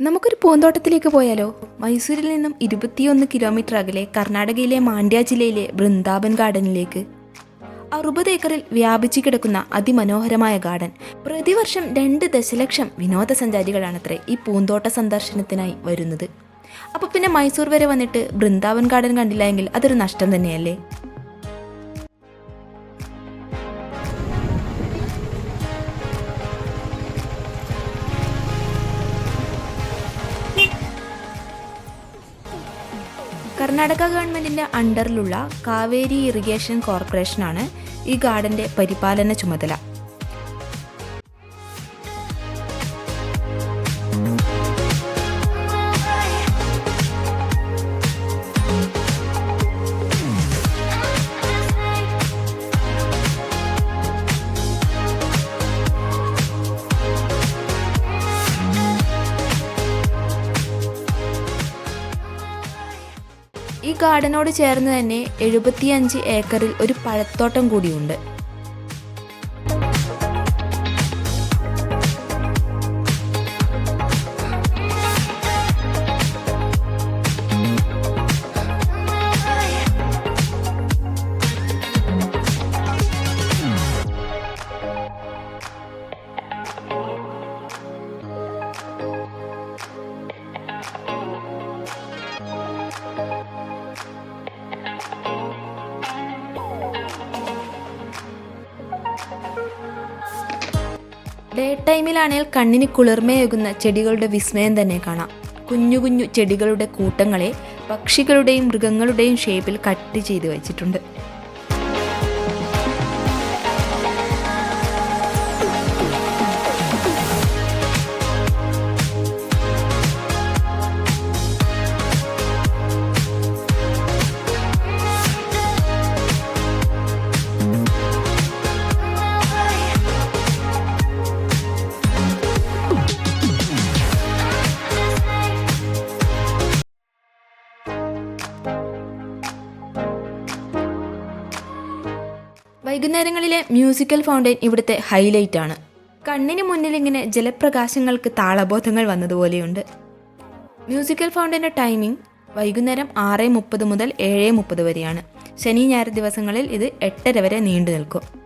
നമുക്കൊരു പൂന്തോട്ടത്തിലേക്ക് പോയാലോ? മൈസൂരിൽ നിന്നും ഇരുപത്തിയൊന്ന് കിലോമീറ്റർ അകലെ കർണാടകയിലെ മാണ്ഡ്യ ജില്ലയിലെ വൃന്ദാവൻ ഗാർഡനിലേക്ക്. അറുപത് ഏക്കറിൽ വ്യാപിച്ചു കിടക്കുന്ന അതിമനോഹരമായ ഗാർഡൻ. പ്രതിവർഷം രണ്ട് ദശലക്ഷം വിനോദസഞ്ചാരികളാണത്രേ ഈ പൂന്തോട്ട സന്ദർശനത്തിനായി വരുന്നത്. അപ്പോൾ പിന്നെ മൈസൂർ വരെ വന്നിട്ട് വൃന്ദാവൻ ഗാർഡൻ കണ്ടില്ല എങ്കിൽ അതൊരു നഷ്ടം തന്നെയല്ലേ? കർണാടക ഗവൺമെന്റിന്റെ അണ്ടറിലുള്ള കാവേരി ഇറിഗേഷൻ കോർപ്പറേഷനാണ് ഈ ഗാർഡന്റെ പരിപാലന ചുമതല. ഈ ഗാർഡനോട് ചേർന്ന് തന്നെ എഴുപത്തിയഞ്ച് ഏക്കറിൽ ഒരു പഴത്തോട്ടം കൂടിയുണ്ട്. ഡേ ടൈമിലാണെങ്കിൽ കണ്ണിന് കുളിർമയേകുന്ന ചെടികളുടെ വിസ്മയം തന്നെ കാണാം. കുഞ്ഞു കുഞ്ഞു ചെടികളുടെ കൂട്ടങ്ങളെ പക്ഷികളുടെയും മൃഗങ്ങളുടെയും ഷേപ്പിൽ കട്ട് ചെയ്ത് വെച്ചിട്ടുണ്ട്. വൈകുന്നേരങ്ങളിലെ മ്യൂസിക്കൽ ഫൗണ്ടൈൻ ഇവിടുത്തെ ഹൈലൈറ്റ് ആണ്. കണ്ണിന് മുന്നിൽ ഇങ്ങനെ ജലപ്രകാശങ്ങൾക്ക് താളബോധങ്ങൾ വന്നതുപോലെയുണ്ട്. മ്യൂസിക്കൽ ഫൗണ്ടൈന്റെ ടൈമിംഗ് വൈകുന്നേരം ആറ് മുപ്പത് മുതൽ ഏഴ് മുപ്പത് വരെയാണ്. ശനി ഞായർ ദിവസങ്ങളിൽ ഇത് എട്ടര വരെ നീണ്ടു നിൽക്കും.